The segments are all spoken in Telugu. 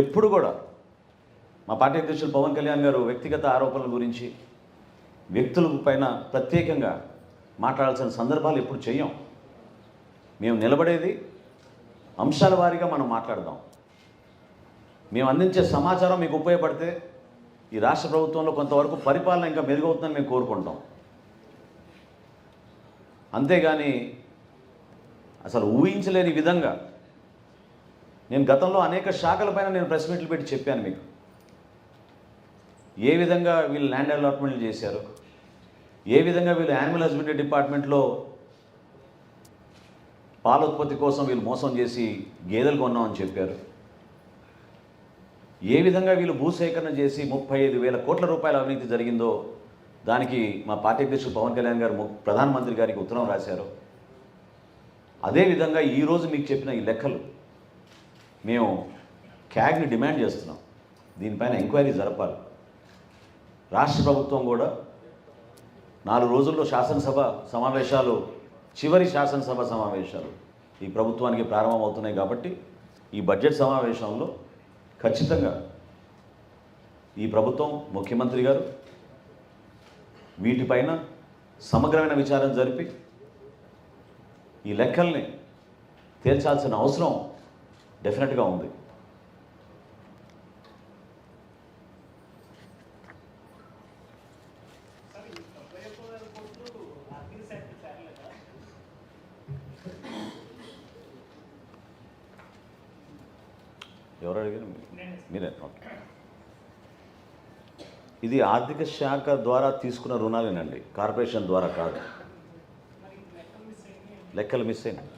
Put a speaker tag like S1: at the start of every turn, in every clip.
S1: ఎప్పుడు కూడా మా పార్టీ అధ్యక్షులు పవన్ కళ్యాణ్ గారు వ్యక్తిగత ఆరోపణల గురించి వ్యక్తుల పైన ప్రత్యేకంగా మాట్లాడాల్సిన సందర్భాలు ఎప్పుడు చేయం మేము నిలబడేది అంశాల వారీగా మనం మాట్లాడదాం. మేము అందించే సమాచారం మీకు ఉపయోగపడితే ఈ రాష్ట్ర ప్రభుత్వంలో కొంతవరకు పరిపాలన ఇంకా మెరుగవుతుందని మేము కోరుకుంటాం. అంతేగాని అసలు ఊహించలేని విధంగా నేను గతంలో అనేక శాఖలపైన నేను ప్రెస్ మీట్లు పెట్టి చెప్పాను మీకు. ఏ విధంగా వీళ్ళు ల్యాండ్ అలాట్మెంట్లు చేశారు? ఏ విధంగా వీళ్ళు యానిమల్ హస్బెండరీ డిపార్ట్మెంట్లో పాల ఉత్పత్తి కోసం వీళ్ళు మోసం చేసి గేదెలు కొన్నామని చెప్పారు? ఏ విధంగా వీళ్ళు భూసేకరణ చేసి ముప్పై ఐదు వేల కోట్ల రూపాయల అవినీతి జరిగిందో దానికి మా పార్టీ అధ్యక్షుడు పవన్ కళ్యాణ్ గారు ము- ప్రధానమంత్రి గారికి ఉత్తరం రాశారు. అదేవిధంగా ఈరోజు మీకు చెప్పిన ఈ లెక్కలు మేము క్యాగ్ని డిమాండ్ చేస్తున్నాం. దీనిపైన ఎంక్వైరీ జరపాలి. రాష్ట్ర ప్రభుత్వం కూడా నాలుగు రోజుల్లో శాసనసభ సమావేశాలు చివరి శాసనసభ సమావేశాలు ఈ ప్రభుత్వానికి ప్రారంభమవుతున్నాయి కాబట్టి ఈ బడ్జెట్ సమావేశంలో ఖచ్చితంగా ఈ ప్రభుత్వం ముఖ్యమంత్రి గారు వీటిపైన సమగ్రమైన విచారం జరిపి ఈ లెక్కల్ని తేల్చాల్సిన అవసరం డెఫినెట్గా ఉంది. ఎవరు అడిగారు? మీరే. ఓకే. ఇది ఆర్థిక శాఖ ద్వారా తీసుకున్న రుణాలేనండి. కార్పొరేషన్ ద్వారా కాదు.
S2: లెక్కలు మిస్
S1: అయినాయి.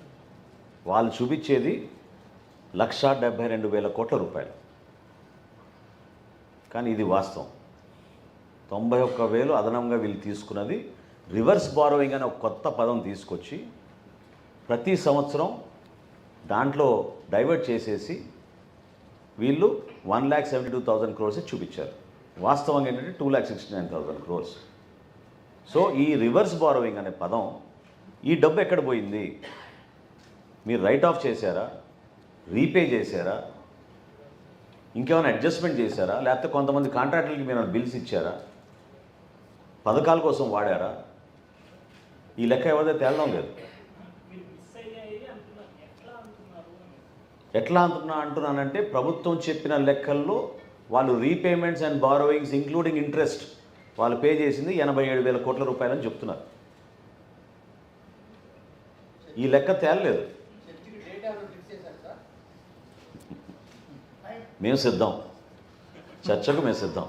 S1: వాళ్ళు చూపించేది లక్షా డెబ్బై రెండు వేల కోట్ల రూపాయలు. కానీ ఇది వాస్తవం. తొంభై ఒక్క వేలు అదనంగా వీళ్ళు తీసుకున్నది రివర్స్ బారోయింగ్ అనే ఒక కొత్త పదం తీసుకొచ్చి ప్రతి సంవత్సరం దాంట్లో డైవర్ట్ చేసేసి వీళ్ళు one lakh seventy two thousand crores చూపించారు. వాస్తవంగా ఏంటంటే two lakh sixty nine thousand crores. So ఈ రివర్స్ బారోయింగ్ అనే పదం ఈ డబ్బు ఎక్కడ పోయింది? మీరు రైట్ ఆఫ్ చేశారా? రీపే చేశారా? ఇంకేమైనా అడ్జస్ట్మెంట్ చేశారా? లేకపోతే కొంతమంది కాంట్రాక్టర్లకి మీరు బిల్స్ ఇచ్చారా? పథకాల కోసం వాడారా? ఈ లెక్క ఎవరిదో తేలడం లేదు.
S2: ఎట్లా
S1: ఎట్లా అంటున్నా అంటున్నానంటే ప్రభుత్వం చెప్పిన లెక్కల్లో వాళ్ళు repayments and borrowings including interest వాళ్ళు పే చేసింది ఎనభై ఏడు వేల కోట్ల రూపాయలని చెప్తున్నారు. ఈ లెక్క తేలలేదు. మేము సిద్ధం. చర్చకు మేము సిద్ధం.